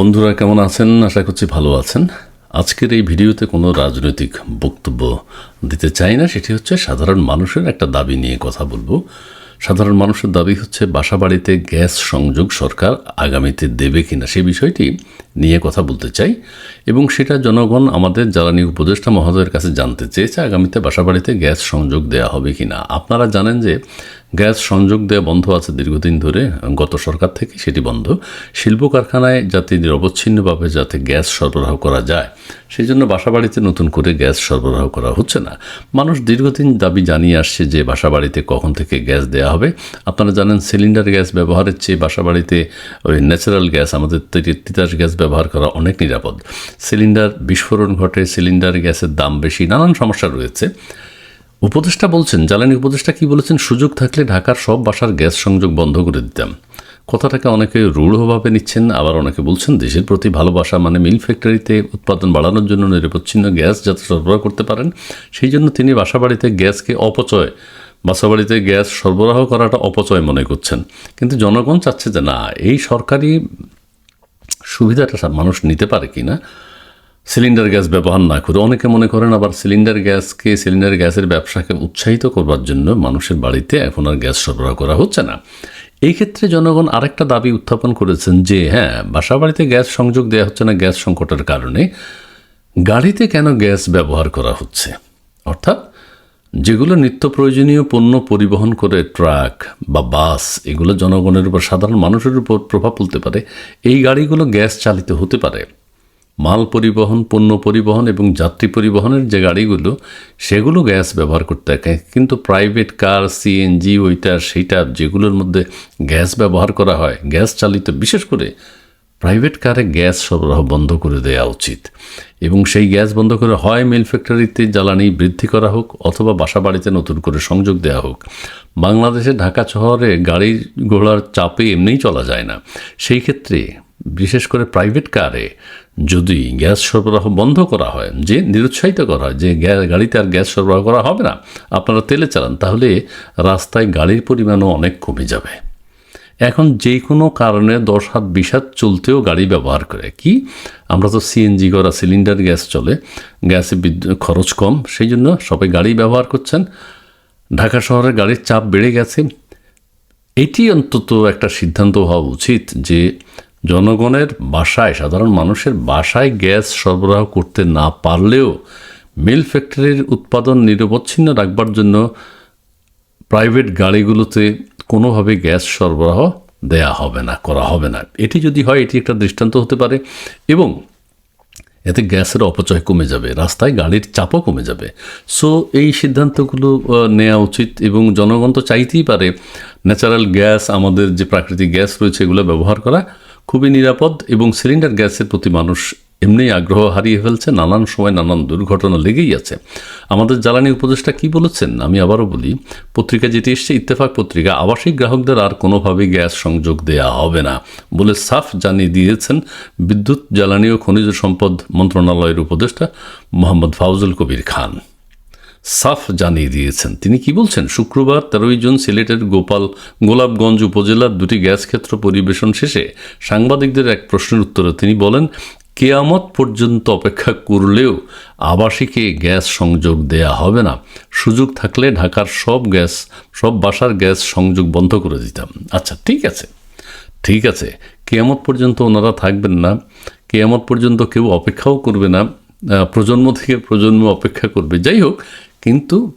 বন্ধুরা কেমন আছেন? আশা করছি ভালো আছেন। আজকের এই ভিডিওতে কোনো রাজনৈতিক বক্তব্য দিতে চাই না। সেটি হচ্ছে সাধারণ মানুষের একটা দাবি নিয়ে কথা বলব। সাধারণ মানুষের দাবি হচ্ছে, বাসাবাড়িতে গ্যাস সংযোগ সরকার আগামীতে দেবে কিনা সেই বিষয়টি নিয়ে কথা বলতে চাই। এবং সেটা জনগণ, আমাদের জ্বালানি উপদেষ্টা মহোদয়ের কাছে জানতে চেয়েছে, আগামীতে বাসাবাড়িতে গ্যাস সংযোগ দেওয়া হবে কিনা। আপনারা জানেন যে গ্যাস সংযোগ দেওয়া বন্ধ আছে দীর্ঘদিন ধরে, গত সরকার থেকে সেটি বন্ধ। শিল্প কারখানায় যাতে নিরবচ্ছিন্নভাবে যাতে গ্যাস সরবরাহ করা যায় সেই জন্য বাসাবাড়িতে নতুন করে গ্যাস সরবরাহ করা হচ্ছে না। মানুষ দীর্ঘদিন দাবি জানিয়ে আসছে যে বাসাবাড়িতে কখন থেকে গ্যাস দেওয়া হবে। আপনারা জানেন, সিলিন্ডার গ্যাস ব্যবহারের চেয়ে বাসাবাড়িতে ওই ন্যাচারাল গ্যাস, আমাদের তৈরি তিতাস গ্যাস ব্যবহার করা অনেক নিরাপদ। সিলিন্ডার বিস্ফোরণ ঘটে, সিলিন্ডার গ্যাসের দাম বেশি, নানান সমস্যা রয়েছে। উপদেষ্টা বলছেন, জ্বালানি উপদেষ্টা কি বলেছেন, সুযোগ থাকলে ঢাকার সব বাসার গ্যাস সংযোগ বন্ধ করে দিতাম। কথাটাকে অনেকে রূঢ়ভাবে নিচ্ছেন, আবার অনেকে বলছেন, দেশের প্রতি ভালোবাসা মানে মিল ফ্যাক্টরিতে উৎপাদন বাড়ানোর জন্য নিরবচ্ছিন্ন গ্যাস যাতে সরবরাহ করতে পারেন। সেই জন্য তিনি বাসাবাড়িতে গ্যাসকে অপচয়, বাসাবাড়িতে গ্যাস সরবরাহ করাটা অপচয় মনে করছেন। কিন্তু জনগণ চাচ্ছে যে না, এই সরকারি সুবিধাটা মানুষ নিতে পারে কি না সিলিন্ডার গ্যাস ব্যবহার না করে অনেকে মনে করেন আবার সিলিন্ডার গ্যাসকে সিলিন্ডার গ্যাসের ব্যবসাকে উৎসাহিত করবার জন্য মানুষের বাড়িতে এখন আর গ্যাস সরবরাহ করা হচ্ছে না। এই ক্ষেত্রে জনগণ আরেকটা দাবি উত্থাপন করেছেন যে হ্যাঁ বাসা বাড়িতে গ্যাস সংযোগ দেওয়া হচ্ছে না গ্যাস সংকটের কারণে। গাড়িতে কেন গ্যাস ব্যবহার করা হচ্ছে? অর্থাৎ যেগুলো নিত্য প্রয়োজনীয় পণ্য পরিবহন করে, ট্রাক বা বাস, এগুলো জনগণের উপর, সাধারণ মানুষের উপর প্রভাব ফেলতে পারে। এই গাড়িগুলো গ্যাস চালিত হতে পারে। মাল পরিবহন, পণ্য পরিবহন এবং যাত্রী পরিবহনের যে গাড়িগুলো, সেগুলো গ্যাস ব্যবহার করতে থাকে কিন্তু প্রাইভেট কার, সিএনজি ওইটা সেইটা যেগুলোর মধ্যে গ্যাস ব্যবহার করা হয়, গ্যাস চালিত, বিশেষ করে প্রাইভেট কারে গ্যাস সরবরাহ বন্ধ করে দেওয়া উচিত। এবং সেই গ্যাস বন্ধ করে হয় মিল ফ্যাক্টরিতে, জ্বালানি বৃদ্ধি করা হোক অথবা বাসা বাড়িতে নতুন করে সংযোগ দেওয়া হোক। বাংলাদেশে ঢাকা শহরে গাড়ি ঘোড়ার চাপে এমনিই চলা যায় না। সেই ক্ষেত্রে বিশেষ করে প্রাইভেট কারে যদি গ্যাস সরবরাহ বন্ধ করা হয়, যে নিরুৎসাহিত করা হয়, যে গাড়িতে আর গ্যাস সরবরাহ করা হবে না, আপনারা তেলে চালান, তাহলে রাস্তায় গাড়ির পরিমাণও অনেক কমে যাবে। এখন যে কোনো কারণে দশ হাত বিশ হাত চলতেও গাড়ি ব্যবহার করে। কি? আমরা তো সিএনজি করা সিলিন্ডার গ্যাস চলে, গ্যাসে খরচ কম, সেই জন্য সবাই গাড়ি ব্যবহার করছেন। ঢাকা শহরে গাড়ির চাপ বেড়ে গেছে। এটি অন্তত একটা সিদ্ধান্ত হওয়া উচিত যে জনগণের বাসায়, সাধারণ মানুষের বাসায় গ্যাস সরবরাহ করতে না পারলেও মিল ফ্যাক্টরির উৎপাদন নিরবচ্ছিন্ন রাখবার জন্য প্রাইভেট গাড়িগুলোতে কোনোভাবে গ্যাস সরবরাহ দেয়া হবে না, করা হবে না। এটি যদি হয়, এটি একটা দৃষ্টান্ত হতে পারে এবং এতে গ্যাসের অপচয় কমে যাবে, রাস্তায় গাড়ির চাপও কমে যাবে। সো, এই সিদ্ধান্তগুলো নেওয়া উচিত এবং জনগণ তো চাইতেই পারে ন্যাচারাল গ্যাস, আমাদের যে প্রাকৃতিক গ্যাস রয়েছে, এগুলো ব্যবহার করা খুবই নিরাপদ এবং সিলিন্ডার গ্যাসের প্রতি মানুষ এমনি আগ্রহ হারিয়ে ফেলছে, নানান সময় নানান দুর্ঘটনা লেগেই আছে। আমাদের জ্বালানি উপদেষ্টা কি বলেছেন? আমি আবারও বলি, পত্রিকা যেটি এসছে, ইত্তেফাক পত্রিকা, আবাসিক গ্রাহকদের আর কোনোভাবেই গ্যাস সংযোগ দেয়া হবে না বলে সাফ জানিয়ে দিয়েছেন বিদ্যুৎ, জ্বালানি ও খনিজ সম্পদ মন্ত্রণালয়ের উপদেষ্টা মোহাম্মদ ফাউজুল কবির খান। সাফ জানিয়ে দিয়েছেন। তিনি কি বলছেন? শুক্রবার তেরোই জুন সিলেটের গোপাল গোলাপগঞ্জ উপজেলার দুটি গ্যাস ক্ষেত্র পরিবেশন শেষে সাংবাদিকদের এক প্রশ্নের উত্তরে তিনি বলেন, কেয়ামত পর্যন্ত অপেক্ষা করলেও আবাসিকে গ্যাস সংযোগ দেয়া হবে না। সুযোগ থাকলে ঢাকার সব গ্যাস, সব বাসার গ্যাস সংযোগ বন্ধ করে দিতাম। আচ্ছা ঠিক আছে ঠিক আছে। কেয়ামত পর্যন্ত ওনারা থাকবেন না। কেয়ামত পর্যন্ত কেউ অপেক্ষাও করবে না। প্রজন্ম থেকে প্রজন্ম অপেক্ষা করবে। যাই হোক কিন্তু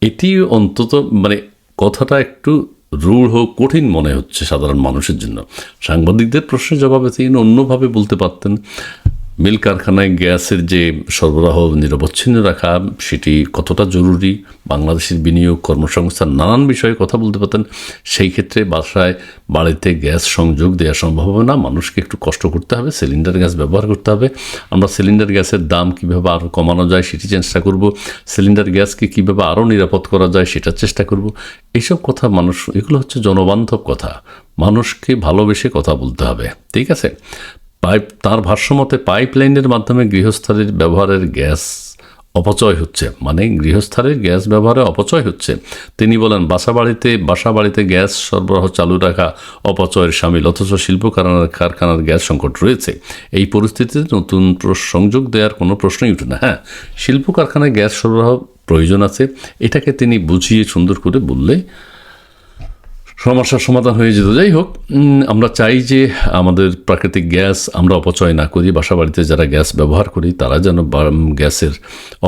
এটি অন্তত মানে কথাটা একটু রূঢ় কঠিন মনে হচ্ছে সাধারণ মানুষের জন্য। সাংবাদিকদের প্রশ্নের জবাবে তিনি অন্যভাবে বলতে পারতেন মিল কারখানায় গ্যাসের যে সরবরাহ নিরবচ্ছিন্ন রাখা, সেটি কতটা জরুরি? বাংলাদেশের বিনিয়োগ কর্মসংস্থান নানান বিষয়ে কথা বলতে পারতেন। সেই ক্ষেত্রে বাসায় বাড়িতে গ্যাস সংযোগ দেওয়া সম্ভব হবে না। মানুষকে একটু কষ্ট করতে হবে, সিলিন্ডার গ্যাস ব্যবহার করতে হবে। আমরা সিলিন্ডার গ্যাসের দাম কীভাবে আরও কমানো যায় সেটি চেষ্টা করব। সিলিন্ডার গ্যাসকে কীভাবে আরও নিরাপদ করা যায় সেটার চেষ্টা করব। এইসব কথা মানুষ, এগুলো হচ্ছে জনবান্ধব কথা। মানুষকে ভালোবেসে কথা বলতে হবে, ঠিক আছে? পাইপ, তার পাইপ লাইনের মাধ্যমে গৃহস্থলীর ব্যবহারের গ্যাস অপচয় হচ্ছে। মানে গৃহস্থালে গ্যাস ব্যবহারে অপচয় হচ্ছে। তিনি বলেন বাসা বাড়িতে বাসা বাড়িতে গ্যাস সরবরাহ চালু রাখা অপচয়ের সামিল, অথচ শিল্প কারখানার কারখানার গ্যাস সংকট রয়েছে। এই পরিস্থিতিতে নতুন সংযোগ দেওয়ার কোনো প্রশ্নই উঠে না। হ্যাঁ শিল্প কারখানায় গ্যাস সরবরাহ প্রয়োজন আছে। এটাকে তিনি বুঝিয়ে সুন্দর করে বললে সমস্যার সমাধান হয়ে যেত। যাই হোক আমরা চাই যে আমাদের প্রাকৃতিক গ্যাস আমরা অপচয় না করি বাসা বাড়িতে যারা গ্যাস ব্যবহার করি, তারা যেন গ্যাসের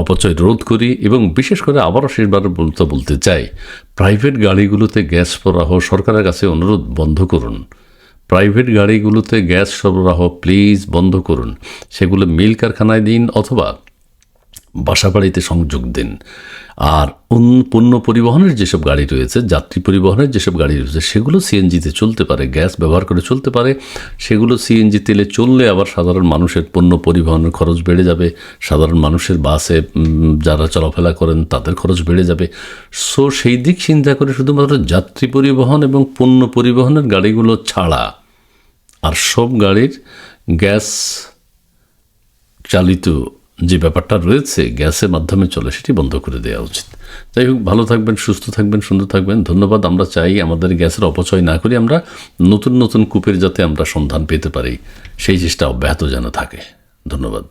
অপচয় রোধ করি এবং বিশেষ করে আবারও শেষবার বলতে বলতে চাই, প্রাইভেট গাড়িগুলোতে গ্যাস সরবরাহ সরকারের কাছে অনুরোধ, বন্ধ করুন। প্রাইভেট গাড়িগুলোতে গ্যাস সরবরাহ প্লিজ বন্ধ করুন। সেগুলো মিল কারখানায় দিন অথবা বাসা বাড়িতে সংযোগ দিন। আর পণ্য পরিবহনের যেসব গাড়ি রয়েছে, যাত্রী পরিবহনের যেসব গাড়ি রয়েছে, সেগুলো সিএনজিতে চলতে পারে, গ্যাস ব্যবহার করে চলতে পারে। সেগুলো সিএনজি তেলে চললে আবার সাধারণ মানুষের পণ্য পরিবহনের খরচ বেড়ে যাবে। সাধারণ মানুষের বাসে যারা চলাফেরা করেন, তাদের খরচ বেড়ে যাবে। সো সেই দিক চিন্তা করে শুধুমাত্র যাত্রী পরিবহন এবং পণ্য পরিবহনের গাড়িগুলো ছাড়া, আর সব গাড়ির গ্যাস চালিত যে ব্যাপারটা রয়েছে, গ্যাসের মাধ্যমে চলে সেটি বন্ধ করে দেওয়া উচিত। যাই হোক, ভালো থাকবেন, সুস্থ থাকবেন, সুন্দর থাকবেন। ধন্যবাদ, আমরা চাই আমাদের গ্যাসের অপচয় না করে আমরা নতুন নতুন কূপের যাতে আমরা সন্ধান পেতে পারি। সেই চেষ্টা অব্যাহত যেন থাকে। ধন্যবাদ।